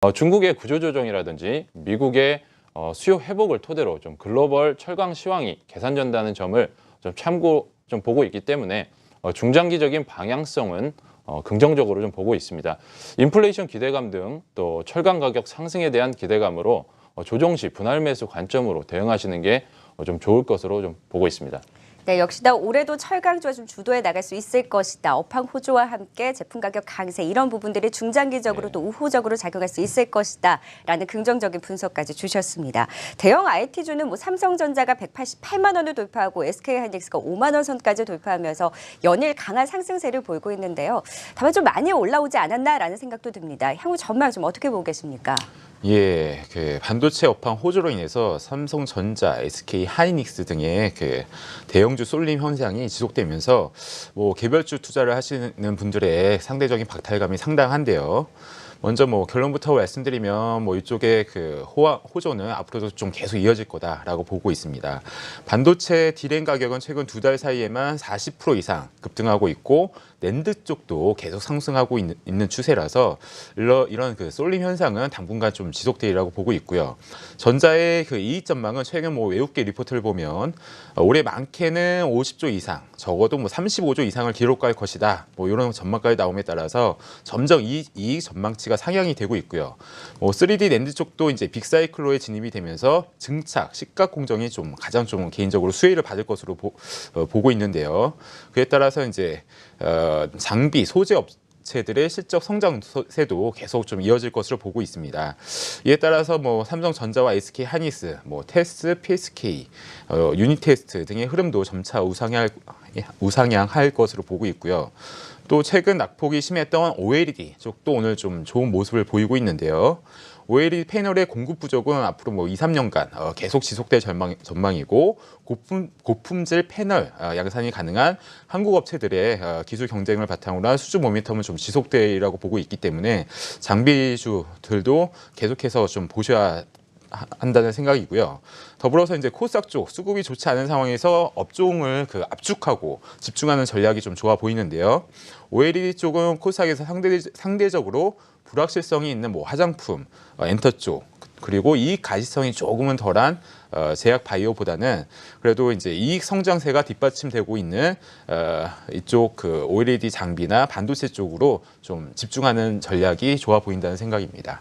어, 중국의 구조조정이라든지 미국의 어, 수요 회복을 토대로 좀 글로벌 철강 시황이 개선된다는 점을 좀 참고 좀 보고 있기 때문에 어, 중장기적인 방향성은 어, 긍정적으로 좀 보고 있습니다. 인플레이션 기대감 등 또 철강 가격 상승에 대한 기대감으로 어, 조정 시 분할 매수 관점으로 대응하시는 게 어, 좀 좋을 것으로 좀 보고 있습니다. 네, 역시나 올해도 철강주가 좀 주도해 나갈 수 있을 것이다. 업황 호조와 함께 제품 가격 강세 이런 부분들이 중장기적으로 또 우호적으로 작용할 수 있을 것이다 라는 긍정적인 분석까지 주셨습니다. 대형 IT주는 뭐 삼성전자가 188만 원을 돌파하고 SK하이닉스가 5만 원 선까지 돌파하면서 연일 강한 상승세를 보이고 있는데요. 다만 좀 많이 올라오지 않았나라는 생각도 듭니다. 향후 전망 좀 어떻게 보고 계십니까? 예, 그 반도체 업황 호조로 인해서 삼성전자, SK 하이닉스 등의 그 대형주 쏠림 현상이 지속되면서 뭐 개별주 투자를 하시는 분들의 상대적인 박탈감이 상당한데요. 먼저 뭐 결론부터 말씀드리면 뭐 이쪽에 그 호화, 호조는 앞으로도 좀 계속 이어질 거다라고 보고 있습니다. 반도체 디램 가격은 최근 두 달 사이에만 40% 이상 급등하고 있고 낸드 쪽도 계속 상승하고 있는, 있는 추세라서 이런, 그 쏠림 현상은 당분간 좀 지속되리라고 보고 있고요. 전자의 그 이익 전망은 최근 뭐 외국계 리포트를 보면 어, 올해 많게는 50조 이상, 적어도 뭐 35조 이상을 기록할 것이다. 뭐 이런 전망까지 나옴에 따라서 점점 이익, 이익 전망치 가 상향이 되고 있고요. 뭐 3D 낸드 쪽도 이제 빅사이클로에 진입이 되면서 증착, 시가 공정이 좀 가장 좀 개인적으로 수혜를 받을 것으로 보, 어, 보고 있는데요. 그에 따라서 이제 어, 장비 소재 업 업체들의 실적 성장세도 계속 좀 이어질 것으로 보고 있습니다. 이에 따라서 뭐 삼성전자와 SK 하니스, 뭐 테스, PSK, 어, 유니테스트 등의 흐름도 점차 우상향 우상향할 것으로 보고 있고요. 또 최근 낙폭이 심했던 OLED 쪽도 오늘 좀 좋은 모습을 보이고 있는데요. OLED 패널의 공급 부족은 앞으로 뭐 2, 3년간 어, 계속 지속될 전망, 전망이고 고품, 고품질 패널 어, 양산이 가능한 한국 업체들의 어, 기술 경쟁을 바탕으로 한 수주 모멘텀은 좀 지속되리라고 보고 있기 때문에 장비주들도 계속해서 좀 보셔야 하- 한다는 생각이고요. 더불어서 이제 코스닥 쪽 수급이 좋지 않은 상황에서 업종을 그 압축하고 집중하는 전략이 좀 좋아 보이는데요. OLED 쪽은 코스닥에서 상대, 상대적으로 불확실성이 있는 뭐 화장품, 어, 엔터 쪽 그리고 이익 가시성이 조금은 덜한 어, 제약 바이오보다는 그래도 이제 이익 성장세가 뒷받침되고 있는 어, 이쪽 그 OLED 장비나 반도체 쪽으로 좀 집중하는 전략이 좋아 보인다는 생각입니다.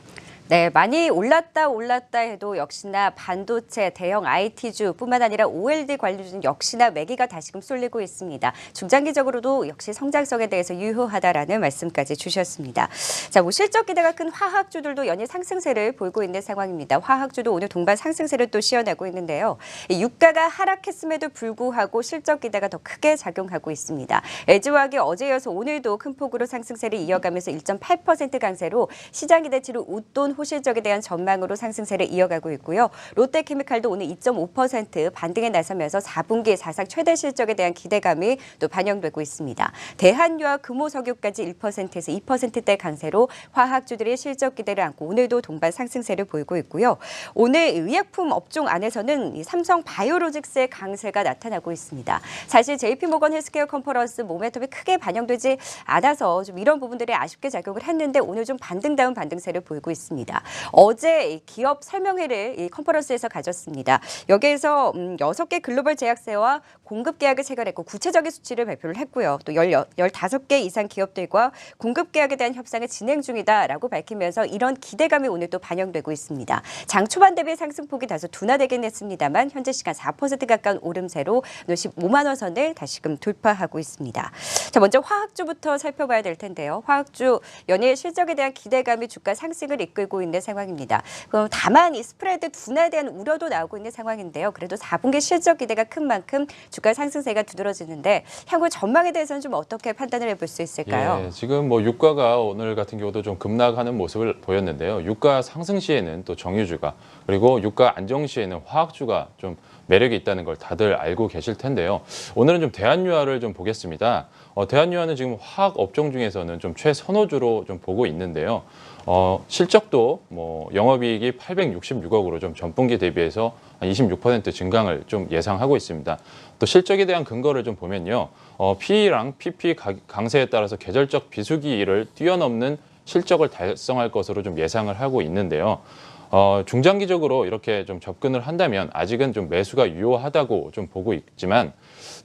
네, 많이 올랐다 올랐다 해도 역시나 반도체, 대형 IT주뿐만 아니라 OLED 관련주는 역시나 매기가 다시금 쏠리고 있습니다. 중장기적으로도 역시 성장성에 대해서 유효하다라는 말씀까지 주셨습니다. 자, 뭐 실적 기대가 큰 화학주들도 연일 상승세를 보이고 있는 상황입니다. 화학주도 오늘 동반 상승세를 또 시현하고 있는데요. 이 유가가 하락했음에도 불구하고 실적 기대가 더 크게 작용하고 있습니다. LG화학이 어제 이어서 오늘도 큰 폭으로 상승세를 이어가면서 1.8% 강세로 시장 기대치를 웃돈 호실적에 대한 전망으로 상승세를 이어가고 있고요. 롯데케미칼도 오늘 2.5% 반등에 나서면서 4분기 사상 최대 실적에 대한 기대감이 또 반영되고 있습니다. 대한유와 금호석유까지 1%에서 2%대 강세로 화학주들이 실적 기대를 안고 오늘도 동반 상승세를 보이고 있고요. 오늘 의약품 업종 안에서는 이 삼성 바이오로직스의 강세가 나타나고 있습니다. 사실 JP모건 헬스케어 컨퍼런스 모멘텀이 크게 반영되지 않아서 좀 이런 부분들이 아쉽게 작용을 했는데 오늘 좀 반등다운 반등세를 보이고 있습니다. 어제 이 기업 설명회를 이 컨퍼런스에서 가졌습니다. 여기에서 음, 6개 글로벌 제약사와 공급 계약을 체결했고 구체적인 수치를 발표를 했고요. 또 15개 이상 기업들과 공급 계약에 대한 협상을 진행 중이다라고 밝히면서 이런 기대감이 오늘 또 반영되고 있습니다. 장 초반 대비 상승폭이 다소 둔화되긴 했습니다만 현재 시간 4% 가까운 오름세로 오늘 15만 원 선을 다시금 돌파하고 있습니다. 자, 먼저 화학주부터 살펴봐야 될 텐데요. 화학주 연일 실적에 대한 기대감이 주가 상승을 이끌고 있는 상황입니다. 그럼 다만 이 스프레드 둔화에 대한 우려도 나오고 있는 상황인데요. 그래도 4분기 실적 기대가 큰 만큼 주가 상승세가 두드러지는데 향후 전망에 대해서는 좀 어떻게 판단을 해볼 수 있을까요? 예, 지금 뭐 유가가 오늘 같은 경우도 좀 급락하는 모습을 보였는데요. 유가 상승 시에는 또 정유주가 그리고 유가 안정 시에는 화학주가 좀 매력이 있다는 걸 다들 알고 계실 텐데요. 오늘은 좀 대한유화를 좀 보겠습니다. 어, 대한유화는 지금 화학 업종 중에서는 좀 최선호주로 좀 보고 있는데요. 어, 실적도 뭐 영업이익이 866억으로 좀 전분기 대비해서 한 26% 증강을 좀 예상하고 있습니다. 또 실적에 대한 근거를 좀 보면요. 어, PE랑 PP 가- 강세에 따라서 계절적 비수기를 뛰어넘는 실적을 달성할 것으로 좀 예상을 하고 있는데요. 어, 중장기적으로 이렇게 좀 접근을 한다면 아직은 좀 매수가 유효하다고 좀 보고 있지만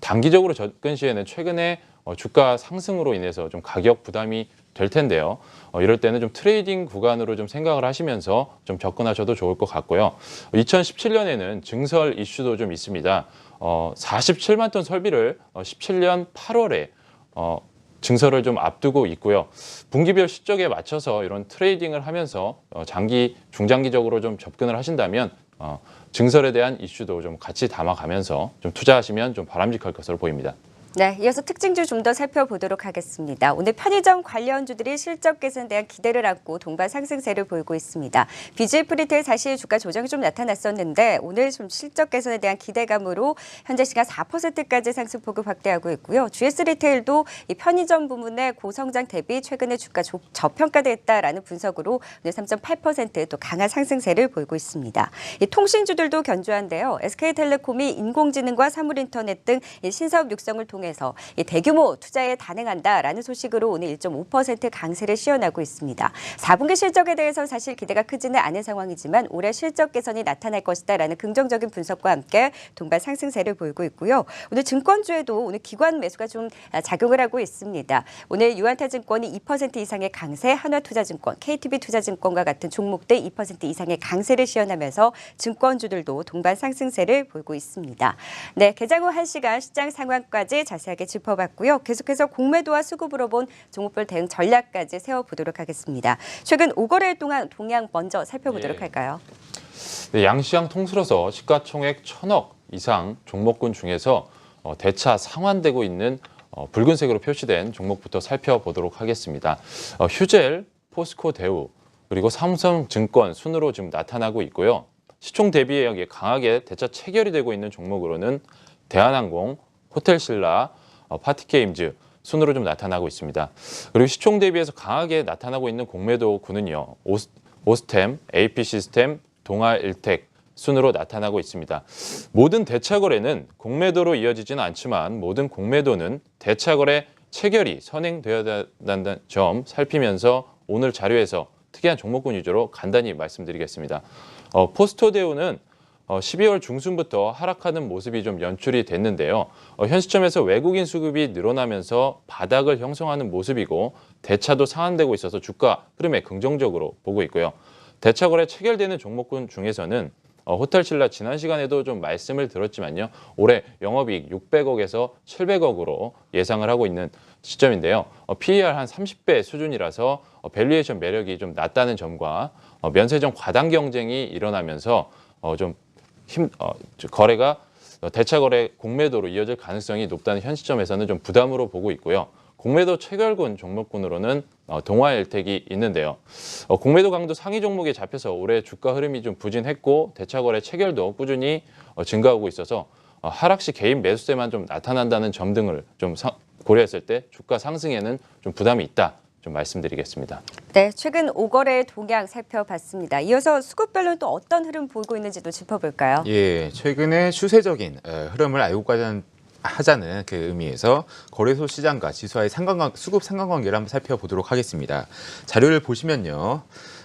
단기적으로 접근 시에는 최근에 어, 주가 상승으로 인해서 좀 가격 부담이 될 텐데요. 어, 이럴 때는 좀 트레이딩 구간으로 좀 생각을 하시면서 좀 접근하셔도 좋을 것 같고요. 2017년에는 증설 이슈도 좀 있습니다. 어, 47만 톤 설비를 어, 17년 8월에 어, 증설을 좀 앞두고 있고요. 분기별 실적에 맞춰서 이런 트레이딩을 하면서 어, 장기, 중장기적으로 좀 접근을 하신다면 어, 증설에 대한 이슈도 좀 같이 담아가면서 좀 투자하시면 좀 바람직할 것으로 보입니다. 네, 이어서 특징주 좀 더 살펴보도록 하겠습니다. 오늘 편의점 관련주들이 실적 개선에 대한 기대를 안고 동반 상승세를 보이고 있습니다. BGF 리테일 사실 주가 조정이 좀 나타났었는데 오늘 좀 실적 개선에 대한 기대감으로 현재 시간 4%까지 상승폭을 확대하고 있고요. GS 리테일도 이 편의점 부문의 고성장 대비 최근에 주가 조- 저평가됐다라는 분석으로 오늘 3.8%또 강한 상승세를 보이고 있습니다. 이 통신주들도 견조한데요. SK텔레콤이 인공지능과 사물인터넷 등이 신사업 육성을 통해 서이 대규모 투자에 단행한다라는 소식으로 오늘 1.5% 강세를 시현하고 있습니다. 4분기 실적에 대해서 사실 기대가 크지는 않은 상황이지만 올해 실적 개선이 나타날 것이다라는 긍정적인 분석과 함께 동반 상승세를 보이고 있고요. 오늘 증권주에도 오늘 기관 매수가 좀 작용을 하고 있습니다. 오늘 유한타증권이 2% 이상의 강세, 한화투자증권, KTB투자증권과 같은 종목들 2% 이상의 강세를 시현하면서 증권주들도 동반 상승세를 보이고 있습니다. 네, 개장 후 1시간 시장 상황까지 자세하게 짚어봤고요. 계속해서 공매도와 수급으로 본 종목별 대응 전략까지 세워보도록 하겠습니다. 최근 5거래일 동안 동향 먼저 살펴보도록 예. 할까요? 네, 양시장 통틀어서 시가총액 천억 이상 종목군 중에서 어, 대차 상환되고 있는 어, 붉은색으로 표시된 종목부터 살펴보도록 하겠습니다. 어, 휴젤, 포스코 대우, 그리고 삼성증권 순으로 지금 나타나고 있고요. 시총 대비에 여기에 강하게 대차 체결이 되고 있는 종목으로는 대한항공, 호텔 신라, 어, 파티 게임즈 순으로 좀 나타나고 있습니다. 그리고 시총 대비해서 강하게 나타나고 있는 공매도군은요. 오스, 오스템, AP시스템, 동아일텍 순으로 나타나고 있습니다. 모든 대차 거래는 공매도로 이어지지는 않지만 모든 공매도는 대차 거래 체결이 선행되어야 한다는 점 살피면서 오늘 자료에서 특이한 종목군 위주로 간단히 말씀드리겠습니다. 어, 포스토데우는 어, 12월 중순부터 하락하는 모습이 좀 연출이 됐는데요. 어, 현 시점에서 외국인 수급이 늘어나면서 바닥을 형성하는 모습이고 대차도 상한되고 있어서 주가 흐름에 긍정적으로 보고 있고요. 대차 거래 체결되는 종목군 중에서는 어, 호텔신라 지난 시간에도 좀 말씀을 들었지만요. 올해 영업이익 600억에서 700억으로 예상을 하고 있는 시점인데요. 어, PER 한 30배 수준이라서 어, 밸류에이션 매력이 좀 낮다는 점과 어, 면세점 과당 경쟁이 일어나면서 어, 좀 힘, 어, 저 거래가 어, 대차 거래 공매도로 이어질 가능성이 높다는 현 시점에서는 좀 부담으로 보고 있고요. 공매도 체결군 종목군으로는 어, 동아일텍이 있는데요. 어, 공매도 강도 상위 종목에 잡혀서 올해 주가 흐름이 좀 부진했고 대차 거래 체결도 꾸준히 어, 증가하고 있어서 어, 하락 시 개인 매수세만 좀 나타난다는 점 등을 좀 사- 고려했을 때 주가 상승에는 좀 부담이 있다. 좀 말씀드리겠습니다. 네, 최근 5거래 동향 살펴봤습니다. 이어서 수급별로 또 어떤 흐름 보이고 있는지도 짚어볼까요? 예, 최근에 추세적인 어, 흐름을 알고 가자는 하자는 그 의미에서 거래소 시장과 지수와의 상관관 수급 상관관계를 한번 살펴보도록 하겠습니다. 자료를 보시면요.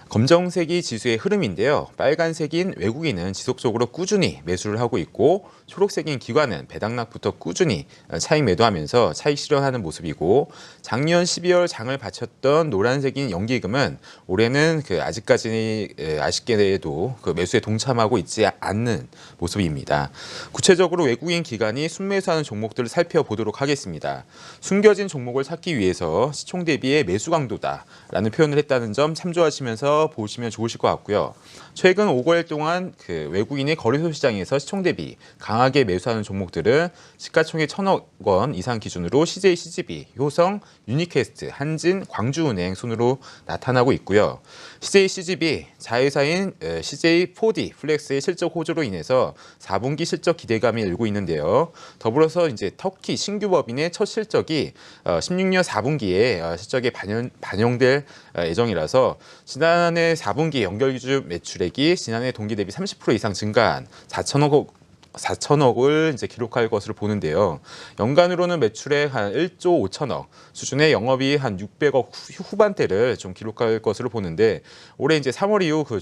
검정색이 지수의 흐름인데요. 빨간색인 외국인은 지속적으로 꾸준히 매수를 하고 있고 초록색인 기관은 배당락부터 꾸준히 차익 매도하면서 차익 실현하는 모습이고 작년 12월 장을 바쳤던 노란색인 연기금은 올해는 그 아직까지 에, 아쉽게도 그 매수에 동참하고 있지 않는 모습입니다. 구체적으로 외국인 기관이 순매수하는 종목들을 살펴보도록 하겠습니다. 숨겨진 종목을 찾기 위해서 시총 대비의 매수 강도다라는 표현을 했다는 점 참조하시면서 보시면 좋으실 것 같고요. 최근 5개월 동안 그 외국인의 거래소 시장에서 시총 대비 강하게 매수하는 종목들은 시가총액 천억 원 이상 기준으로 CJ CGV, 효성, 유니캐스트, 한진, 광주은행 순으로 나타나고 있고요. CJ CGV 자회사인 에, CJ 4D 플렉스의 실적 호조로 인해서 4분기 실적 기대감이 일고 있는데요. 더불어서 이제 터키 신규 법인의 첫 실적이 어, 16년 4분기에 어, 실적에 반영, 반영될 어, 예정이라서 지난 해 4분기 연결 기준 매출액이 지난해 동기 대비 30% 이상 증가한 4천억 4천억을 이제 기록할 것으로 보는데요. 연간으로는 매출액 한 1조 5천억 수준의 영업이익 한 600억 후- 후반대를 좀 기록할 것으로 보는데 올해 이제 3월 이후 그